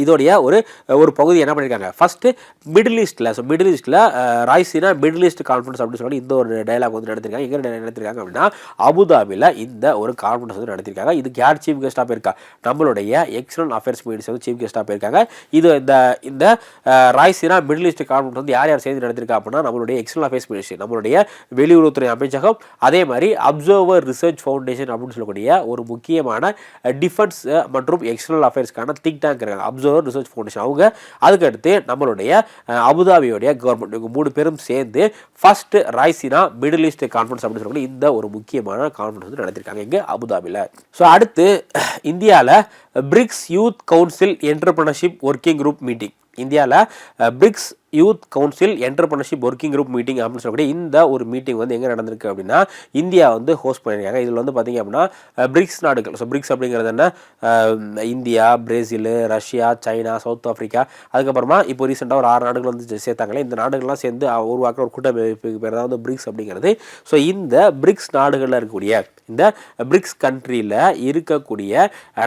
இதோடைய ஒரு ஒரு பகுதி என்ன பண்ணியிருக்காங்க ஃபஸ்ட்டு மிடில் ஈஸ்ட்டில் ஸோ மிடில் ஈஸ்ட்டில் ராய்சினா மிடில் ஈஸ்ட் கான்ஃபரன்ஸ் அப்படின்னு சொல்லி இந்த ஒரு டைலாக் வந்து நடத்திருக்காங்க. எங்கே நடத்திருக்காங்க அப்படின்னா அபுதாபியில் இந்த ஒரு கான்ஃபரன்ஸ் வந்து நடத்திருக்காங்க. இதுக்கு யார் சீஃப் கெஸ்ட்டாக போயிருக்கா? நம்மளுடைய எக்ஸ்டர்னல் அஃபேர்ஸ் மினிஸ்டர் வந்து சீஃப் கெஸ்ட்டாக போயிருக்காங்க. இது இந்த இந்த ராய்சினா மிடில் ஈஸ்ட் கான்ஃபரன்ஸ் வந்து யார் யார் சேர்ந்து நடத்திருக்கா அப்படின்னா நம்மளுடைய எக்ஸ்டர்னல் அஃபேர்ஸ் மினிஸ்ட்ரி நம்மளுடைய வெளியுறவுத்துறை அமைச்சகம் அதே மாதிரி அப்சர்வர் ரிசர்ச் ஃபவுண்டேஷன் அப்படின்னு சொல்லக்கூடிய ஒரு முக்கியமான டிஃபென்ஸ் மற்றும் எக்ஸ்டர்னல் அஃபேர்ஸ்க்கான திங்க் டேங்க் இருக்காங்க. அப்சர்வர் ரிசர்ச் ஃபவுண்டேஷன் அவங்க அதுக்கடுத்து நம்மளுடைய அபுதாபியோடைய கவர்மெண்ட் இவங்க மூணு பேரும் சேர்ந்து first Raisina middle east conference அப்படின்னு சொல்லக்கூடிய இந்த ஒரு முக்கியமான கான்ஃபரன்ஸ் வந்து நடத்திருக்காங்க இங்கே அபுதாபியில் ஸோ அடுத்து இந்தியாவில் BRICS youth council entrepreneurship working group meeting இந்தியாவில் BRICS youth council entrepreneurship working group meeting அப்படின்னு சொல்லக்கூடிய இந்த ஒரு மீட்டிங் வந்து எங்கே நடந்திருக்கு அப்படின்னா இந்தியா வந்து ஹோஸ்ட் பண்ணியிருக்காங்க. இதில் வந்து பார்த்திங்க அப்படின்னா பிரிக்ஸ் நாடுகள். ஸோ பிரிக்ஸ் அப்படிங்கிறது என்ன? India Brazil Russia China South Africa அதுக்கப்புறமா இப்போ ரீசெண்டாக ஒரு ஆறு நாடுகள் வந்து சேர்த்தாங்களே. இந்த நாடுகள்லாம் சேர்ந்து உருவாக்குற ஒரு கூட்டமைப்புக்கு பேர் தான் வந்து பிரிக்ஸ் அப்படிங்கிறது. ஸோ இந்த பிரிக்ஸ் நாடுகளில் இருக்கக்கூடிய இந்த பிரிக்ஸ் கண்ட்ரியில் இருக்கக்கூடிய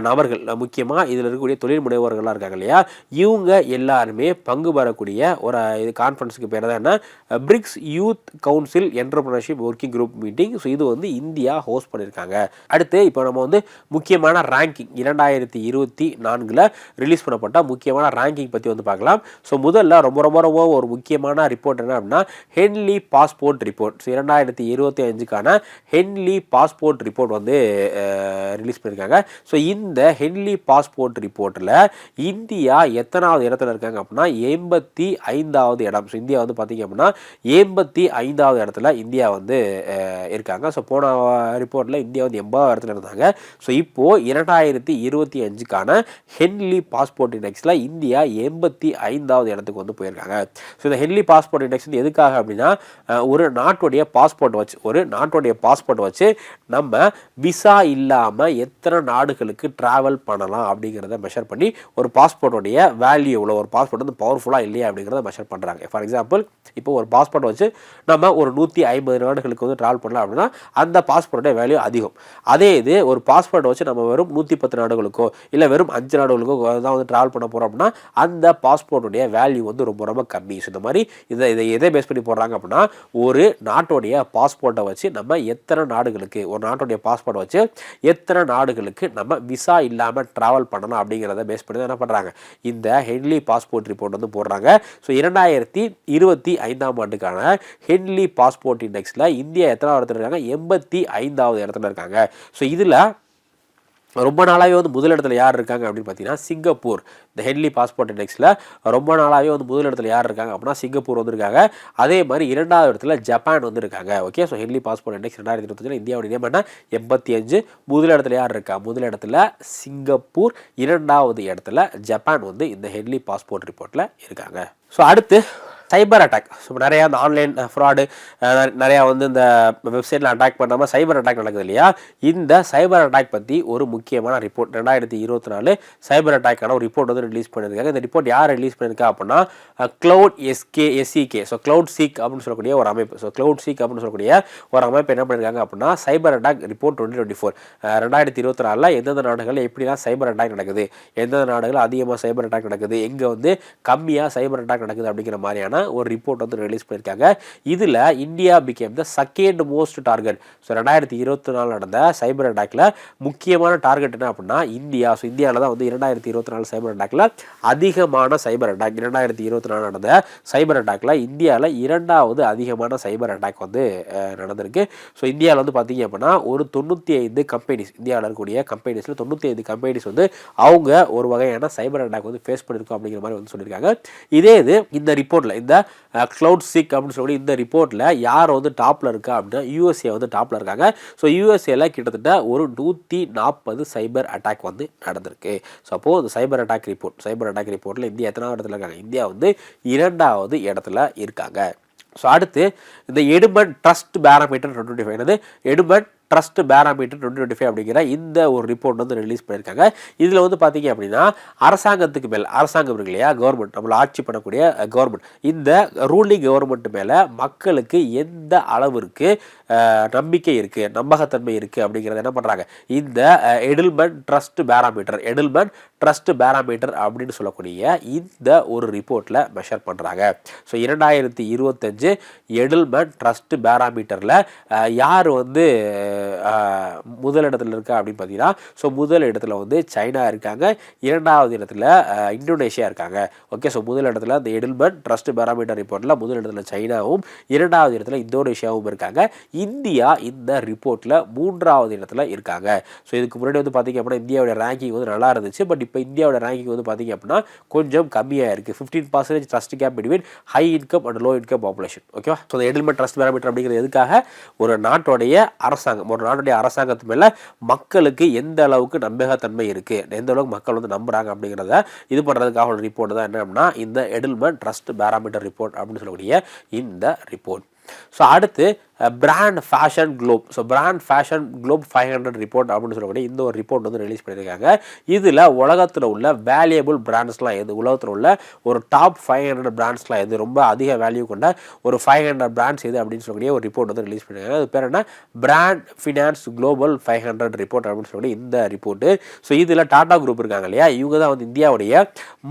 நபர்கள் முக்கியமாக இதில் இருக்கக்கூடிய தொழில் முனைவோர்களாக இருக்காங்க இல்லையா? இவங்க எல்லாருமே பங்கு பெறக்கூடிய ஒரு இது கான்ஃபரன்ஸுக்கு பேர் தான் என்ன BRICS youth council entrepreneurship working group meeting so இது வந்து இந்தியா ஹோஸ்ட் பண்ணியிருக்காங்க. அடுத்து இப்போ நம்ம வந்து முக்கியமான ரேங்கிங் இரண்டாயிரத்தி இருபத்தி நான்கில் ரிலீஸ் பண்ணப்பட்ட முக்கியமான ரேங்கிங் பற்றி வந்து பார்க்கலாம். ஸோ முதல்ல ரொம்ப ரொம்ப ரொம்ப ஒரு முக்கியமான ரிப்போர்ட் என்ன அப்படின்னா ஹென்லி பாஸ்போர்ட் ரிப்போர்ட் ஸோ இரண்டாயிரத்தி இருபத்தி அஞ்சுக்கான ஹென்லி பாஸ்போர்ட் ரிப்போர்ட் வந்து ரிலீஸ் பண்ணியிருக்காங்க ஸோ இந்த ஹென்லி பாஸ்போர்ட் ரிப்போர்ட்டில் இந்தியா எத்தனாவது இடத்துல இருக்காங்க அப்படின்னா எண்பத்தி ஐந்தாவது இடம். ஸோ இந்தியா வந்து பார்த்தீங்க அப்படின்னா எண்பத்தி ஐந்தாவது இடத்துல இந்தியா வந்து இருக்காங்க. ஸோ போன ரிப்போர்ட்டில் இந்தியா வந்து எண்பதாவது இடத்துல இருந்தாங்க. ஸோ இப்போது இரண்டாயிரத்தி இருபத்தி அஞ்சுக்கான ஹென்லி பாஸ்போர்ட் இண்டெக்ஸில் இந்தியா எண்பத்தி ஐந்தாவது இடத்துக்கு வந்து போயிருக்காங்க. ஸோ இந்த ஹென்லி பாஸ்போர்ட் இண்டெக்ஸ் வந்து எதுக்காக அப்படின்னா ஒரு நாட்டுடைய பாஸ்போர்ட் வச்சு ஒரு நாட்டுடைய பாஸ்போர்ட் வச்சு நம்ம விசா இல்லாமல் எத்தனை நாடுகளுக்கு ட்ராவல் பண்ணலாம் அப்படிங்கிறத மெஷர் பண்ணி ஒரு பாஸ்போர்ட்டோடைய வேல்யூ எவ்வளோ ஒரு பாஸ்போர்ட் வந்து பவர்ஃபுல்லாக இல்லையா அப்படிங்கிறத மெஷர் பண்ணுறாங்க ஃபார் எக்ஸாம்பிள் இப்போ ஒரு பாஸ்போர்ட் வச்சு நம்ம ஒரு நூற்றி ஐம்பது நாடுகளுக்கு வந்து ட்ராவல் பண்ணலாம் அப்படின்னா அந்த பாஸ்போர்ட்டோட வேல்யூ அதிகம். அதே இது ஒரு பாஸ்போர்ட் வச்சு நம்ம வெறும் நூற்றி பத்து நாடுகளுக்கோ இல்லை வெறும் அஞ்சு நாடுகளுக்கோ தான் வந்து ட்ராவல் பண்ண போகிறோம் அப்படின்னா அந்த பாஸ்போர்ட்டுடைய வேல்யூ வந்து ரொம்ப ரொம்ப கம்மி. ஸோ இந்த மாதிரி இதை இதை எதை பேஸ் பண்ணி போடுறாங்க அப்படின்னா ஒரு நாட்டுடைய பாஸ்போர்ட்டை வச்சு நம்ம எத்தனை நாடுகளுக்கு ஒரு நாட்டுடைய பாஸ்போர்ட்டை வச்சு எத்தனை நாடுகளுக்கு நம்ம விசா இல்லாமல் ட்ராவல் பண்ணலாம் அப்படிங்கிறத பேஸ் பண்ணி தான் என்ன பண்ணுறாங்க இந்த ஹென்லி பாஸ்போர்ட் ரிப்போர்ட் வந்து போடுறாங்க. ஸோ இரண்டாயிரத்தி இருபத்தி ஐந்தாம் ஆண்டுக்கான ஹென்லி பாஸ்போர்ட் இண்டெக்ஸில் இந்தியா எத்தனாவது இடத்துல இருக்காங்க? எண்பத்தி ஐந்தாவது இடத்துல இருக்காங்க. ஸோ இதில் ரொம்ப நாளாகவே வந்து முதலிடத்தில் யார் இருக்காங்க அப்படின்னு பார்த்தீங்கன்னா சிங்கப்பூர். இந்த ஹென்லி பாஸ்போர்ட் இண்டெக்ஸில் ரொம்ப நாளாகவே வந்து முதலிடத்தில் யார் இருக்காங்க அப்படின்னா சிங்கப்பூர் வந்திருக்காங்க. அதே மாதிரி இரண்டாவது இடத்துல ஜப்பான் வந்திருக்காங்க. Okay so Henley passport index ரெண்டாயிரத்தி இருபத்தஞ்சில் இந்தியாவோட நியமம் என்ன? எண்பத்தி அஞ்சு முதலிடத்துல யார் இருக்கா? முதலிடத்தில் சிங்கப்பூர். இரண்டாவது இடத்துல ஜப்பான் வந்து இந்த ஹென்லி பாஸ்போர்ட் ரிப்போர்ட்டில் இருக்காங்க. ஸோ அடுத்து சைபர் அட்டாக். ஸோ நிறையா இந்த ஆன்லைன் ஃப்ராடு நிறையா வந்து இந்த வெப்சைட்டில் அட்டாக் பண்ணாமல் சைபர் அட்டாக் நடக்குது இல்லையா? இந்த சைபர் அட்டாக் பற்றி ஒரு முக்கியமான ரிப்போர்ட். ரெண்டாயிரத்தி இருபத்தி நாலு சைபர் அட்டாக்கான ஒரு ரிப்போர்ட் வந்து ரிலீஸ் பண்ணியிருக்காங்க. இந்த ரிப்போர்ட் யார் ரிலீஸ் பண்ணியிருக்கா அப்படின்னா cloud SK SCK so cloud seek அப்படின்னு சொல்லக்கூடிய ஒரு அமைப்பு. ஸோ க்ளவுட் சீக் அப்படின்னு சொல்லக்கூடிய ஒரு அமைப்பு என்ன பண்ணியிருக்காங்க அப்படின்னா cyber attack report twenty twenty four ரெண்டாயிரத்தி இருபத்தி நாலில் எந்தெந்த நாடுகளில் எப்படிலாம் சைபர் அட்டாக் நடக்குது? எந்தெந்த நாடுகள் அதிகமாக சைபர் அட்டாக் நடக்குது? எங்கே வந்து கம்மியாக சைபர் அட்டாக் நடக்குது அப்படிங்கிற மாதிரியான ஒரு ரிப்போர்ட் வந்து ரிலீஸ் பண்ணியிருக்காங்க. இதில் India became the second most target so ரெண்டாயிரத்தி இருபத்தி நாலு நடந்த சைபர் அட்டாக்ல முக்கியமான டார்கெட் என்ன அப்படின்னா இந்தியா. ஸோ இந்தியாவில் தான் வந்து இரண்டாயிரத்தி இருபத்தி நாலு சைபர் அட்டாக்ல அதிகமான சைபர் அட்டாக் இரண்டாயிரத்தி இருபத்தி நாலு நடந்த சைபர் அட்டாக்ல இந்தியாவில் இரண்டாவது அதிகமான சைபர் அட்டாக் வந்து நடந்திருக்கு. ஸோ இந்தியாவில் வந்து பார்த்தீங்க அப்படின்னா ஒரு தொண்ணூற்றி ஐந்து கம்பெனிஸ் இந்தியாவில் இருக்கக்கூடிய கம்பெனிஸில் தொண்ணூற்றி ஐந்து கம்பெனிஸ் வந்து அவங்க ஒரு வகையான சைபர் அட்டாக் வந்து ஃபேஸ் பண்ணியிருக்கோம் அப்படிங்கிற மாதிரி வந்து சொல்லியிருக்காங்க. இதே இது இந்த ரிப்போர்ட்டில் இந்த க்ளவுட் சிக் அப்படின்னு சொல்லி இந்த ரிப்போர்ட்டில் யார் வந்து டாப்பில் இருக்கா அப்படின்னா யூஎஸ்ஏ வந்து டாப்பில் இருக்காங்க. ஸோ யூஎஸ்ஏல கிட்டத்தட்ட ஒரு நூற்றி நாற்பது சைபர் அட்டாக் வந்து நடந்திருக்கு. ஸோ அப்போது இந்த cyber attack report cyber attack ரிப்போர்ட்டில் இந்தியா எத்தனாவது இடத்துல இருக்காங்க? இந்தியா வந்து இரண்டாவது இடத்துல இருக்காங்க. ஸோ அடுத்து இந்த Edelman trust barometer twenty five என்னது? Edelman trust barometer twenty twenty five அப்படிங்கிற இந்த ஒரு ரிப்போர்ட் வந்து ரிலீஸ் பண்ணியிருக்காங்க. இதில் வந்து பார்த்தீங்க அப்படின்னா அரசாங்கத்துக்கு மேல் அரசாங்கம் இருக்கு இல்லையா? கவர்மெண்ட் நம்மளை ஆட்சி பண்ணக்கூடிய கவர்மெண்ட் இந்த ரூலிங் கவர்மெண்ட் மேலே மக்களுக்கு எந்த அளவிற்கு நம்பிக்கை இருக்குது நம்பகத்தன்மை இருக்குது அப்படிங்கிறத என்ன பண்ணுறாங்க இந்த Edelman trust barometer Edelman trust barometer அப்படின்னு சொல்லக்கூடிய இந்த ஒரு ரிப்போர்ட்டில் மெஷர் பண்ணுறாங்க ஸோ இரண்டாயிரத்தி இருபத்தஞ்சு எடில்மெண்ட் ட்ரஸ்ட் பேராமீட்டரில் யார் வந்து முதலிடத்தில் இருக்கா அப்படின்னு பார்த்தீங்கன்னா ஸோ முதல் இடத்துல வந்து சைனா இருக்காங்க. இரண்டாவது இடத்துல இந்தோனேஷியா இருக்காங்க. ஓகே ஸோ முதல் இடத்துல இந்த எடில்மன் ட்ரஸ்ட் பேராமீட்டர் ரிப்போர்ட்டில் முதல் இடத்துல சைனாவும் இரண்டாவது இடத்துல இந்தோனேஷியாவும் இருக்காங்க. இந்தியா இந்த ரிப்போர்ட்டில் மூன்றாவது இடத்துல இருக்காங்க. ஸோ இதுக்கு முன்னாடி வந்து பார்த்தீங்க அப்படின்னா இந்தியாவுடைய ரேங்கிங் வந்து நல்லா இருந்துச்சு. பட் இப்போ இந்தியாவோட ரேங்கிங் வந்து பார்த்தீங்க அப்படின்னா கொஞ்சம் கம்மியாக இருக்குது fifteen percentage trust gap between high income and low income population ஓகேவா ஸோ இந்த எடில்மெண்ட் ட்ரஸ்ட் பேராமீட்டர் அப்படிங்கிறது எதுக்காக? ஒரு நாட்டோடைய அரசாங்கம். ஒரு நாட்டுடைய அரசாங்கத்து மேலே மக்களுக்கு எந்த அளவுக்கு நம்பகத்தன்மை இருக்குது எந்த அளவுக்கு மக்கள் வந்து நம்புகிறாங்க அப்படிங்கிறத இது பண்ணுறதுக்காக ஒரு ரிப்போர்ட் தான் என்ன அப்படின்னா இந்த எடில்மெண்ட் ட்ரஸ்ட் பேராமீட்டர் ரிப்போர்ட் அப்படின்னு சொல்லக்கூடிய இந்த ரிப்போர்ட் ஸோ அடுத்து brand fashion globe so brand fashion globe five hundred report அப்படின்னு சொல்லக்கூடிய இந்த ஒரு ரிப்போர்ட் வந்து ரிலீஸ் பண்ணியிருக்காங்க. இதில் உலகத்தில் உள்ள வேல்யூபிள் பிராண்ட்ஸ்லாம் எது? உலகத்தில் உள்ள ஒரு டாப் ஃபைவ் ஹண்ட்ரட் பிராண்ட்ஸ்லாம் எது? ரொம்ப அதிக வேல்யூ கொண்ட ஒரு ஃபைவ் ஹண்ட்ரட் பிராண்ட்ஸ் எது அப்படின்னு சொல்லக்கூடிய ஒரு ரிப்போர்ட் வந்து ரிலீஸ் பண்ணியிருக்காங்க. அது பேர் என்ன? Brand finance global five hundred report அப்படின்னு சொல்லக்கூடிய இந்த ரிப்போர்ட்டு ஸோ இதில் டாடா குரூப் இருக்காங்க இல்லையா? இவங்க தான் வந்து இந்தியாவுடைய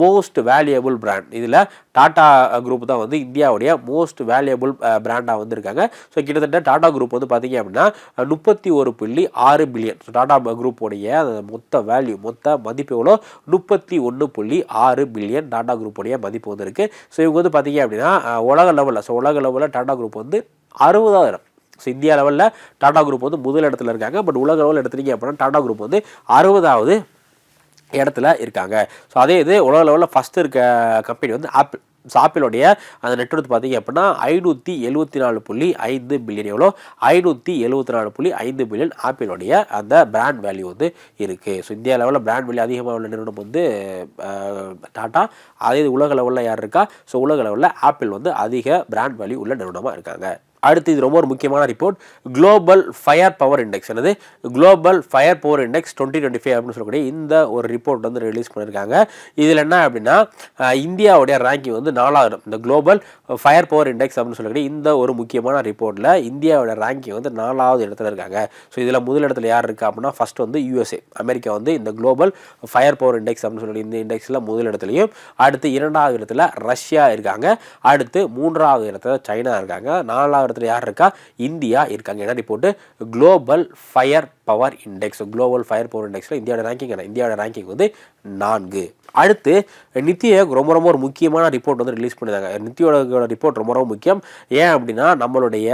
மோஸ்ட் வேல்யூபிள் பிராண்ட் இதில் டாடா குரூப் தான் வந்து இந்தியாவுடைய மோஸ்ட் வேல்யூபிள் பிராண்டாக வந்துருக்காங்க. ஸோ கிட்டத்தட்ட டாடா குரூப் வந்து பார்த்தீங்க அப்படின்னா முப்பத்தி ஒரு புள்ளி ஆறு பில்லியன். ஸோ டாடா குரூப்போடைய அந்த மொத்த வேல்யூ மொத்த மதிப்பு எவ்வளோ? முப்பத்தி ஒன்று புள்ளி ஆறு பில்லியன் டாடா குரூப்போடைய மதிப்பு வந்து இருக்குது ஸோ இவங்க வந்து பார்த்தீங்க அப்படின்னா உலக லெவலில் ஸோ உலக லெவலில் டாடா குரூப் வந்து அறுபதாயிரம். ஸோ இந்தியா லெவலில் டாடா குரூப் வந்து முதல் இடத்துல இருக்காங்க. பட் உலக லெவலில் எடுத்துட்டீங்க அப்படின்னா டாடா குரூப் வந்து அறுபதாவது இடத்துல இருக்காங்க. ஸோ அதே இது உலக லெவலில் ஃபஸ்ட்டு இருக்க கம்பெனி வந்து ஆப்பிள் ஸோ அந்த நெட்ஒர்க் பார்த்தீங்க அப்படின்னா ஐநூற்றி எழுபத்தி நாலு புள்ளி ஐந்து பில்லியன் எவ்வளோ? ஐநூற்றி எழுபத்தி நாலு புள்ளி ஐந்து பில்லியன் ஆப்பிளுடைய அந்த பிராண்ட் வேல்யூ வந்து இருக்குது ஸோ இந்தியா லெவலில் பிராண்ட் வேல்யூ அதிகமாக உள்ள நிறுவனம் வந்து டாட்டா அதே இது உலக லெவலில் யார் இருக்கா? ஸோ உலக லெவலில் ஆப்பிள் வந்து அதிக பிராண்ட் வேல்யூ உள்ள நிறுவனமாக இருக்காங்க. அடுத்து இது ரொம்ப ஒரு முக்கியமான report global fire power index என்னது? Global firepower index twenty twenty five அப்படின்னு சொல்லக்கூடிய இந்த ஒரு ரிப்போர்ட் வந்து ரிலீஸ் பண்ணியிருக்காங்க இதில் என்ன அப்படின்னா இந்தியாவுடைய ரேங்கிங் வந்து நாலாவது. இந்த குளோபல் ஃபயர் பவர் இண்டெக்ஸ் அப்படின்னு சொல்லக்கூடிய இந்த ஒரு முக்கியமான ரிப்போர்ட்டில் இந்தியாவோட ரேங்கிங் வந்து நாலாவது இடத்துல இருக்காங்க. ஸோ இதில் முதல் இடத்துல யார் இருக்கா அப்படின்னா ஃபர்ஸ்ட் வந்து யூஎஸ்ஏ அமெரிக்கா வந்து இந்த குளோபல் ஃபயர் பவர் இண்டெக்ஸ் அப்படின்னு சொல்லி இந்த இண்டெக்ஸில் முதல் இடத்துலையும் அடுத்து இரண்டாவது இடத்துல ரஷ்யா இருக்காங்க. அடுத்து மூன்றாவது இடத்துல சைனா இருக்காங்க. நாலாவது இடத்துல யார் இருக்கா? இந்தியா இருக்காங்க. என்ன report global firepower index global firepower இண்டெக்ஸில் இந்தியாவோட ரேங்கிங் என்ன? இந்தியாவோட ரேங்கிங் வந்து நான்கு. அடுத்து நித்தி ரொம்ப ரொம்ப ஒரு முக்கியமான ரிப்போர்ட் வந்து ரிலீஸ் பண்ணியிருக்காங்க. நித்தியோட ரிப்போர்ட் ரொம்ப ரொம்ப முக்கியம். ஏன் அப்படின்னா நம்மளுடைய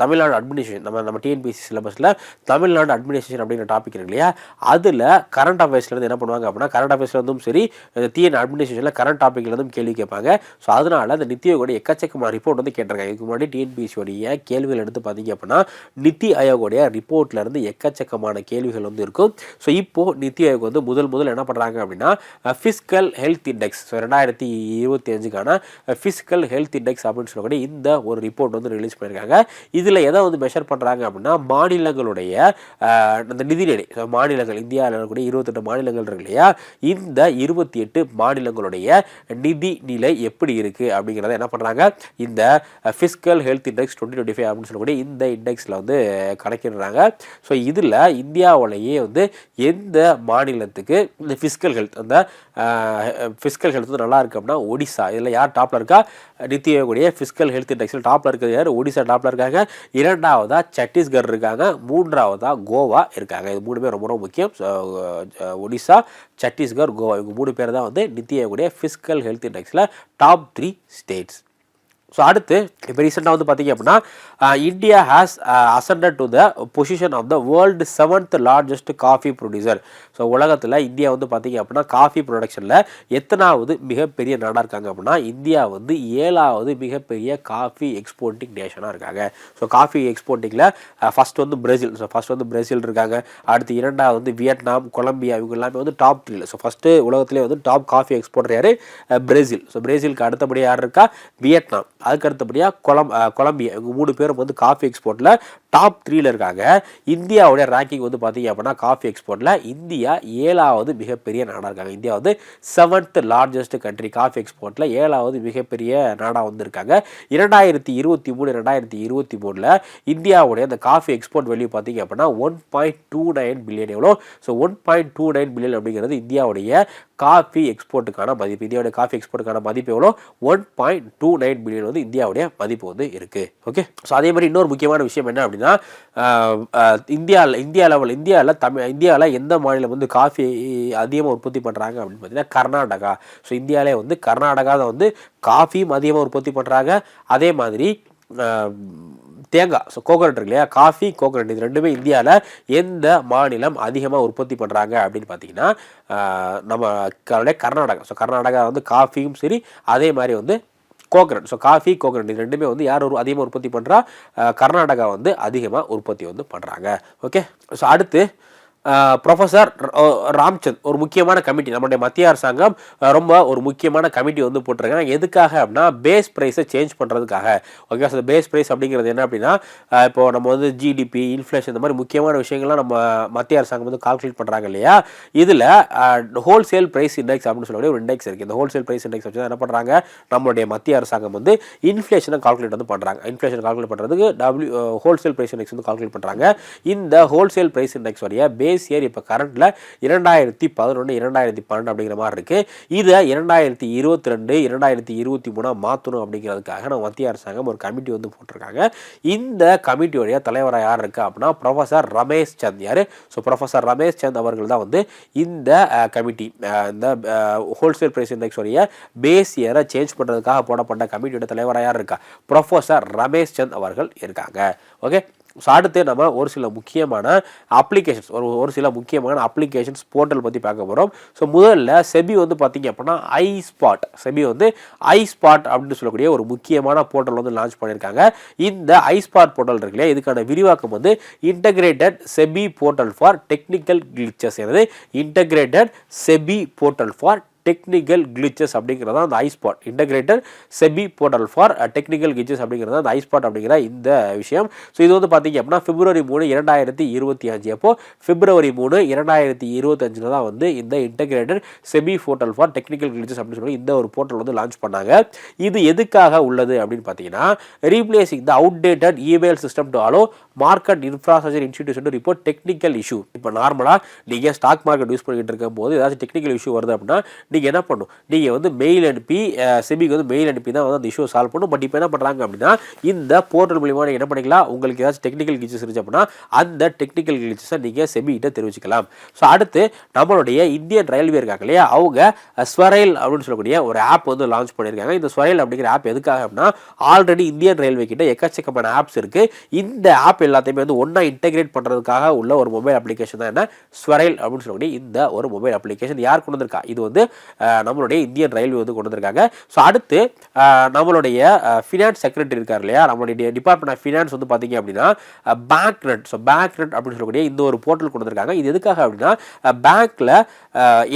தமிழ்நாடு அட்மினிஸ்ட்ரேஷன் நம்ம நம்ம டிஎன்பிசி சிலபஸில் தமிழ்நாடு அட்மினிஸ்ட்ரேஷன் அப்படிங்கிற டாபிக் இருக்கு இல்லையா? அதில் கரண்ட் அஃபேர்ஸ்லேருந்து என்ன பண்ணுவாங்க அப்படின்னா கரண்ட் அஃபேர்ஸ்லேருந்தும் சரி டிஎன் அட்மினிஸ்ட்ரேஷனில் கரண்ட் டாப்பிக்லேருந்தும் கேள்வி கேட்பாங்க. ஸோ அதனால அந்த நித்தி எக்கச்சக்கமான ரிப்போர்ட் வந்து கேட்டிருக்காங்க. இதுக்கு முன்னாடி டிஎன்பிசியோடைய கேள்விகள் எடுத்து பார்த்தீங்க அப்படின்னா நித்தி ஆயோகோடைய ரிப்போர்ட்லேருந்து எக்கச்சக்கமான கேள்விகள் வந்து இருக்கும். ஸோ இப்போது நித்தி ஆயோக் வந்து முதல் முதல் என்ன பண்ணுறாங்க அப்படின்னா ஃபிஸ்கல் ஹெல்த் இண்டெக்ஸ் ஸோ ரெண்டாயிரத்தி இருபத்தி அஞ்சுக்கான ஃபிஸ்கல் ஹெல்த் இண்டெக்ஸ் அப்படின்னு சொல்லக்கூடிய இந்த ஒரு ரிப்போர்ட் வந்து ரிலீஸ் பண்ணியிருக்காங்க இதில் எதை வந்து மெஷர் பண்ணுறாங்க அப்படின்னா மாநிலங்களுடைய அந்த நிதிநிலை ஸோ மாநிலங்கள் இந்தியாவில் இருக்கக்கூடிய இருபத்தெட்டு மாநிலங்கள் இருக்கு இல்லையா? இந்த இருபத்தி எட்டு மாநிலங்களுடைய நிதி நிலை எப்படி இருக்குது அப்படிங்கிறத என்ன பண்ணுறாங்க இந்த fiscal health index twenty twenty five அப்படின்னு சொல்லக்கூடிய இந்த இண்டெக்ஸில் வந்து கணக்கிடுறாங்க. ஸோ இதில் இந்தியாவிலேயே வந்து எந்த மாநிலத்துக்கு இந்த ஃபிஸ்கல் ஹெல்த் அந்த ஃபிஸ்கல் ஹெல்த் வந்து நல்லா இருக்கு அப்படின்னா ஒடிசா. இதில் யார் டாப்பில் இருக்கா? நித்தி ஆயோகுடைய ஃபிஸ்கல் ஹெல்த் இண்டெக்ஸில் டாப்பில் இருக்கிறது யார்? ஒடிசா டாப்பில் இருக்காங்க. இரண்டாவதாக சத்தீஸ்கர் இருக்காங்க. மூன்றாவதாக கோவா இருக்காங்க. இது மூணு ரொம்ப ரொம்ப முக்கியம். ஒடிசா சத்தீஸ்கர் கோவா இவங்க மூணு பேர் தான் வந்து நித்தி ஆயோகுடைய ஃபிஸ்கல் ஹெல்த் இண்டெக்ஸில் டாப் த்ரீ ஸ்டேட்ஸ் ஸோ அடுத்து இப்போ ரீசெண்டாக வந்து பார்த்தீங்க அப்படின்னா India has ascended to the position of the world seventh largest coffee producer so உலகத்தில் இந்தியா வந்து பார்த்தீங்க அப்படின்னா காஃபி ப்ரொடக்ஷனில் எத்தனாவது மிகப்பெரிய நாடாக இருக்காங்க அப்படின்னா இந்தியா வந்து ஏழாவது மிகப்பெரிய காஃபி எக்ஸ்போர்ட்டிங் நேஷனாக இருக்காங்க. ஸோ காஃபி எக்ஸ்போர்ட்டிங்கில் ஃபஸ்ட் வந்து பிரேசில் ஸோ ஃபஸ்ட் வந்து பிரேசில் இருக்காங்க. அடுத்து இரண்டாவது வந்து வியட்நாம் கொலம்பியா இவங்க எல்லாமே வந்து டாப் த்ரீல ஸோ ஃபஸ்ட்டு உலகத்திலே வந்து டாப் காஃபி எக்ஸ்போர்ட்டர் யார்? பிரேசில் ஸோ பிரேசிலுக்கு அடுத்தபடி யார் இருக்கா? வியட்நாம் அதுக்கு அடுத்தபடியாக கொலம் கொலம்பியா இவங்க மூணு பேரும் வந்து காஃபி எக்ஸ்போர்ட்டில் டாப் த்ரீல இருக்காங்க. இந்தியாவுடைய ரேங்கிங் வந்து பார்த்தீங்க அப்படின்னா காஃபி எக்ஸ்போர்ட்டில் இந்தியா ஏழாவது மிகப்பெரிய நாடாக இருக்காங்க. இந்தியா வந்து செவன்த் லார்ஜஸ்ட் கண்ட்ரி காஃபி எக்ஸ்போர்ட்டில் ஏழாவது மிகப்பெரிய நாடாக வந்திருக்காங்க. இரண்டாயிரத்தி இருபத்தி மூணு ரெண்டாயிரத்தி இருபத்தி மூணில் இந்தியாவுடைய அந்த காஃபி எக்ஸ்போர்ட் வெளியே பார்த்தீங்க அப்படின்னா one point two nine billion எவ்வளோ? So one point two nine billion அப்படிங்கிறது இந்தியாவுடைய காஃபி எக்ஸ்போர்ட்டுக்கான மதிப்பு. இந்தியாவுடைய காஃபி எக்ஸ்போர்ட்டுக்கான மதிப்பு எவ்வளோ? One point two nine billion வந்து இந்தியாவுடைய மதிப்பு வந்து இருக்குது ஓகே ஸோ அதே மாதிரி இன்னொரு முக்கியமான விஷயம் என்ன அப்படின்னா இந்தியாவில் இந்தியா லெவல் இந்தியாவில் தமிழ் இந்தியாவில் எந்த மாநிலம் வந்து காஃபி அதிகமாக உற்பத்தி பண்ணுறாங்க அப்படின்னு பார்த்தீங்கன்னா கர்நாடகா. ஸோ இந்தியாவிலே வந்து கர்நாடகாவில் வந்து காஃபியும் அதிகமாக உற்பத்தி பண்ணுறாங்க அதே மாதிரி தேங்காய் ஸோ கோகனட் இருக்கு இல்லையா? காஃபி கோகனட் இது ரெண்டுமே இந்தியாவில் எந்த மாநிலம் அதிகமாக உற்பத்தி பண்ணுறாங்க அப்படின்னு பார்த்தீங்கன்னா நம்ம கர்நாடகா. ஸோ கர்நாடகா வந்து காஃபியும் சரி அதே மாதிரி வந்து கோக்ரன். ஸோ காஃபி கோக்ரன் இது ரெண்டுமே வந்து யார் ஒரு அதிகமாக உற்பத்தி பண்ணுறா கர்நாடகா வந்து அதிகமாக உற்பத்தி வந்து பண்ணுறாங்க ஓகே ஸோ அடுத்து ப்ரொஃபஸர் ராம்சந்த் ஒரு முக்கியமான கமிட்டி நம்மளுடைய மத்திய அரசாங்கம் ரொம்ப ஒரு முக்கியமான கமிட்டி வந்து போட்டிருக்காங்க. எதுக்காக அப்படின்னா பேஸ் ப்ரைஸை சேஞ்ச் பண்ணுறதுக்காக ஓகே சார் பேஸ் ப்ரைஸ் அப்படிங்கிறது என்ன அப்படின்னா இப்போ நம்ம வந்து ஜிடிபி இன்ஃப்ளேஷன் இந்த மாதிரி முக்கியமான விஷயங்கள்லாம் நம்ம மத்திய அரசாங்கம் வந்து கால்குலேட் பண்ணுறாங்க இல்லையா? இதில் ஹோல்சேல் ப்ரைஸ் இண்டெக்ஸ் அப்படின்னு சொல்லக்கூடிய ஒரு இண்டெக்ஸ் இருக்குது இந்த ஹோல்சேல் ப்ரைஸ் இண்டெக்ஸ் வச்சு என்ன பண்ணுறாங்க நம்மளுடைய மத்திய அரசாங்கம் வந்து இன்ஃப்ளேஷனை கால்குலேட் வந்து பண்ணுறாங்க இன்ஃப்ளேஷன் கால்குலேட் பண்ணுறதுக்கு டபிள்யூ ஹோல்சேல் ப்ரைஸ் இண்டெக்ஸ் வந்து கால்குலேட் பண்ணுறாங்க இந்த ஹோல்சேல் ப்ரைஸ் இண்டெக்ஸ் வரைய பே பேஸ் இயர் இப்போ கரண்டில் இரண்டாயிரத்தி பதினொன்று இரண்டாயிரத்தி பன்னெண்டு அப்படிங்கிற மாதிரி இருக்குது இதை இரண்டாயிரத்தி இருபத்தி ரெண்டு இரண்டாயிரத்தி இருபத்தி மூணாக மாற்றணும் அப்படிங்கிறதுக்காக நம்ம மத்திய அரசாங்கம் ஒரு கமிட்டி வந்து போட்டிருக்காங்க. இந்த கமிட்டியோடைய தலைவராக யார் இருக்கா அப்படின்னா ப்ரொஃபஸர் ரமேஷ் சந்த். யார்? ஸோ ப்ரொஃபஸர் ரமேஷ் சந்த் அவர்கள் தான் வந்து இந்த கமிட்டி இந்த ஹோல்சேல் ப்ரைஸ் இண்டெக்ஸ் உடைய பேஸ் இயரை சேஞ்ச் பண்ணுறதுக்காக போடப்பட்ட கமிட்டியோட தலைவராக யார் இருக்கா? ப்ரொஃபஸர் ரமேஷ் சந்த் அவர்கள் இருக்காங்க. ஓகே ஸோ அடுத்து நம்ம ஒரு சில முக்கியமான அப்ளிகேஷன்ஸ் ஒரு ஒரு சில முக்கியமான அப்ளிகேஷன்ஸ் போர்ட்டல் பற்றி பார்க்க போகிறோம் ஸோ முதல்ல செபி வந்து பார்த்திங்க அப்படின்னா ஐ ஸ்பாட் செபி வந்து ஐ ஸ்பாட் அப்படின்னு சொல்லக்கூடிய ஒரு முக்கியமான போர்ட்டல் வந்து லான்ச் பண்ணியிருக்காங்க. இந்த ஐ ஸ்பாட் போர்ட்டல் இருக்கு இல்லையா? இதுக்கான விரிவாக்கம் வந்து integrated SEBI portal for technical glitches எனது integrated SEBI portal for technical glitches அப்படிங்கிறது தான் அந்த iSPOT integrated SEBI portal for technical glitches அப்படிங்கிறது அந்த ஐஸ்பாட் அப்படிங்கிற இந்த விஷயம். ஸோ இது வந்து பார்த்தீங்க அப்படின்னா பிப்ரவரி மூணு இரண்டாயிரத்தி இருபத்தி அஞ்சு. அப்போது பிப்ரவரி மூணு இரண்டாயிரத்தி இருபத்தஞ்சில் தான் வந்து இந்த integrated SEBI portal for technical glitches அப்படின்னு சொல்லி இந்த ஒரு போர்ட்டல் வந்து லான்ச் பண்ணாங்க. இது எதுக்காக உள்ளது அப்படின்னு பார்த்தீங்கன்னா replacing the outdated email system to allow market infrastructure institution report technical issue இப்போ நார்மலாக நீங்கள் ஸ்டாக் மார்க்கெட் யூஸ் பண்ணிக்கிட்டு இருக்கும் போது ஏதாச்சும் டெக்னிக்கல் இஷ்யூ வருது அப்படின்னா நீங்கள் என்ன பண்ணும் நீங்கள் வந்து மெயில் அனுப்பி செபிக்கு வந்து மெயில் அனுப்பி தான் வந்து அந்த இஷ்யூ சால்வ் பண்ணும் பட் இப்போ என்ன பண்ணுறாங்க அப்படின்னா இந்த போர்ட்டல் மூலியமாக நீங்கள் என்ன பண்ணிக்கலாம்? உங்களுக்கு ஏதாச்சும் டெக்னிக்கல் கிளிச்சஸ் இருந்துச்சு அப்படின்னா அந்த டெக்னிக்கல் கிளிச்சஸை நீங்கள் செபிகிட்ட தெரிவிச்சுக்கலாம். ஸோ அடுத்து நம்மளுடைய இந்தியன் ரயில்வே இருக்காங்க இல்லையா? அவங்க ஸ்வரைல் அப்படின்னு சொல்லக்கூடிய ஒரு ஆப் வந்து லான்ச் பண்ணியிருக்காங்க. இந்த ஸ்வரைல் அப்படிங்கிற ஆப் எதுக்காக அப்படின்னா ஆல்ரெடி இந்தியன் ரயில்வே கிட்ட எக்கச்சக்கமான ஆப்ஸ் இருக்குது இந்த ஆப் எல்லாத்தையுமே வந்து ஒன்றா இன்டெகிரேட் பண்ணுறதுக்காக உள்ள ஒரு மொபைல் அப்ளிகேஷன் தான் என்ன? ஸ்வரைல் அப்படின்னு சொல்லக்கூடிய இந்த ஒரு மொபைல் அப்ளிகேஷன் யார் கொண்டு வந்திருக்கா? இது வந்து நம்மளுடைய இந்தியன் ரயில்வே வந்து கொண்டு வந்திருக்காங்க. ஸோ அடுத்து நம்மளுடைய ஃபினான்ஸ் செக்ரட்டரி இருக்கார் இல்லையா? நம்மளுடைய டிபார்ட்மெண்ட் ஆஃப் ஃபினான்ஸ் வந்து பார்த்தீங்க அப்படின்னா bank net so bank net அப்படின்னு சொல்லக்கூடிய இந்த ஒரு போர்ட்டல் கொண்டு வந்திருக்காங்க. இது எதுக்காக அப்படின்னா பேங்க்கில்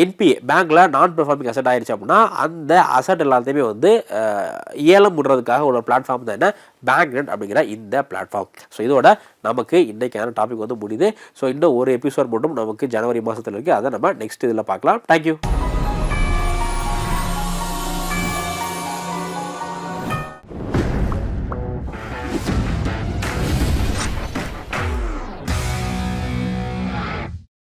என்பிஏ பேங்க்கில் நான் பெர்ஃபார்மிங் அசட் ஆயிடுச்சு அப்படின்னா அந்த அசட் எல்லாத்தையுமே வந்து ஏலம் விடுறதுக்காக ஒரு பிளாட்ஃபார்ம் தான் என்ன? பேங்க் நெட் அப்படிங்கிற இந்த பிளாட்ஃபார்ம் ஸோ இதோட நமக்கு இன்றைக்கான டாபிக் வந்து முடியுது. ஸோ இன்னும் ஒரு எபிசோட் மட்டும் நமக்கு ஜனவரி மாதத்தில் இருக்குது அதை நம்ம நெக்ஸ்ட் இதில் பார்க்கலாம். தேங்க்யூ